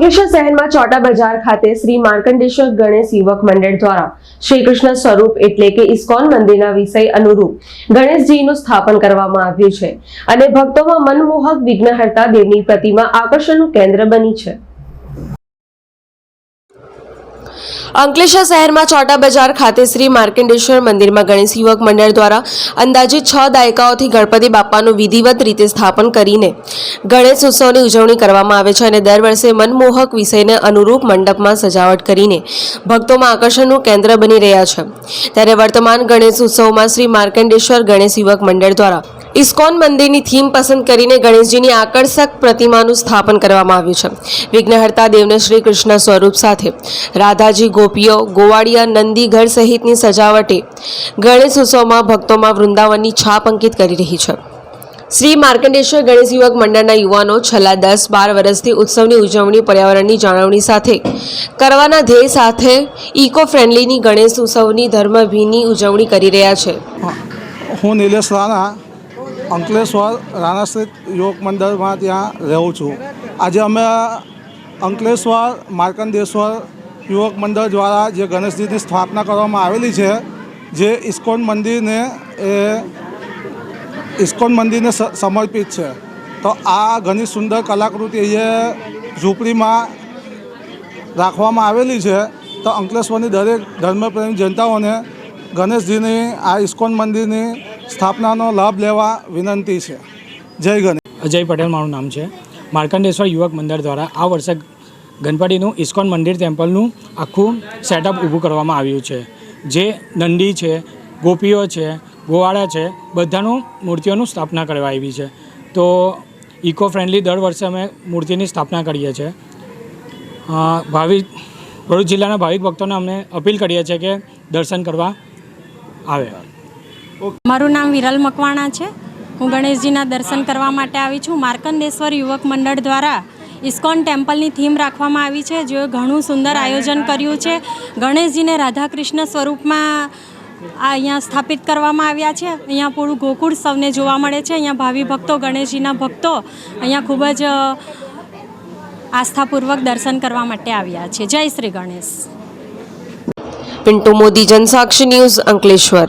અંકલેશ્વર શહેરમાં ચોટા બજાર ખાતે શ્રી માર્કંડેશ્વર ગણેશ યુવક મંડળ દ્વારા શ્રી કૃષ્ણ સ્વરૂપ એટલે કે ઇસ્કોન મંદિરના વિષય અનુરૂપ ગણેશજીનું સ્થાપન કરવામાં આવ્યું છે. અને ભક્તોમાં મનમોહક વિઘ્નહર્તા દેવની પ્રતિમા આકર્ષણનું કેન્દ્ર બની છે. અંકલેશ્વર શહેરમાં ચોટા બજાર ખાતે શ્રી માર્કંડેશ્વર મંદિરમાં ગણેશ યુવક મંડળ દ્વારા અંદાજિત છ દાયકાઓથી ગણપતિ બાપાનું વિધિવત રીતે સ્થાપન કરીને ગણેશ ઉત્સવની ઉજવણી કરવામાં આવે છે અને દર વર્ષે મનમોહક વિષયને અનુરૂપ મંડપમાં સજાવટ કરીને ભક્તોમાં આકર્ષણનું કેન્દ્ર બની રહ્યા છે. ત્યારે વર્તમાન ગણેશ ઉત્સવમાં શ્રી માર્કંડેશ્વર ગણેશ યુવક મંડળ દ્વારા ઇસ્કોન મંદિરની થીમ પસંદ કરીને ગણેશજીની આકર્ષક પ્રતિમાનું સ્થાપન કરવામાં આવ્યું છે. વિઘ્નહર્તા દેવને શ્રી કૃષ્ણ સ્વરૂપ સાથે રાધાજી ગોપીઓ, ગોવાળિયા નંદીઘર સહિતની સજાવટે ગણેશ ઉત્સવમાં ભક્તોમાં વૃંદાવનની છાપ અંકિત કરી રહી છે. શ્રી માર્કંડેશ્વર ગણેશ યુવક મંડળના યુવાનો છેલ્લા દસ બાર વર્ષથી ઉત્સવની ઉજવણી, પર્યાવરણની જાળવણી સાથે કરવાના ધ્યેય સાથે ઇકો ફ્રેન્ડલીની ગણેશ ઉત્સવની ધર્મભીની ઉજવણી કરી રહ્યા છે. હું નિલેશ રાણા અંકલેશ્વર રાણા સ્થિત યોગ મંડળમાં ત્યાં રહું છું. આજે અમે અંકલેશ્વર માર્કંડેશ્વર યુવક મંડળ દ્વારા જે ગણેશજીની સ્થાપના કરવામાં આવેલી છે, જે ઇસ્કોન મંદિરને એ ઇસ્કોન મંદિરને સમર્પિત છે. તો આ ઘણી સુંદર કલાકૃતિ અહીંયા ઝૂંપડીમાં રાખવામાં આવેલી છે. તો અંકલેશ્વરની દરેક ધર્મપ્રેમી જનતાઓને ગણેશજીની આ ઇસ્કોન મંદિરની સ્થાપનાનો લાભ લેવા વિનંતી છે. જય ગણ અજય પટેલ, મારું નામ છે. માર્કંડેશ્વર યુવક મંદિર દ્વારા આ વર્ષે ગણપતિનું ઇસ્કોન મંદિર ટેમ્પલનું આખું સેટઅપ ઊભું કરવામાં આવ્યું છે. જે નંદી છે, ગોપીઓ છે, ગોવાળા છે, બધાનું મૂર્તિઓનું સ્થાપના કરવા આવી છે. તો ઇકો ફ્રેન્ડલી દર વર્ષે અમે મૂર્તિની સ્થાપના કરીએ છીએ. ભાવિક, ભરૂચ જિલ્લાના ભાવિક ભક્તોને અમે અપીલ કરીએ છીએ કે દર્શન કરવા આવે. મારું નામ વિરલ મકવાણા છે. હું ગણેશજીના દર્શન કરવા માટે આવી છું. માર્કંડેશ્વર યુવક મંડળ દ્વારા ઇસ્કોન ટેમ્પલની થીમ રાખવામાં આવી છે, જે ઘણું સુંદર આયોજન કર્યું છે. ગણેશજીને રાધાકૃષ્ણ સ્વરૂપમાં આ અહીંયા સ્થાપિત કરવામાં આવ્યા છે. અહીંયા પૂરું ગોકુળ સૌને જોવા મળે છે. અહીંયા ભાવિ ભક્તો, ગણેશજીના ભક્તો અહીંયા ખૂબ જ આસ્થાપૂર્વક દર્શન કરવા માટે આવ્યા છે. જય શ્રી ગણેશ. પિન્ટુ મોદી, જનસાક્ષી ન્યૂઝ અંકલેશ્વર.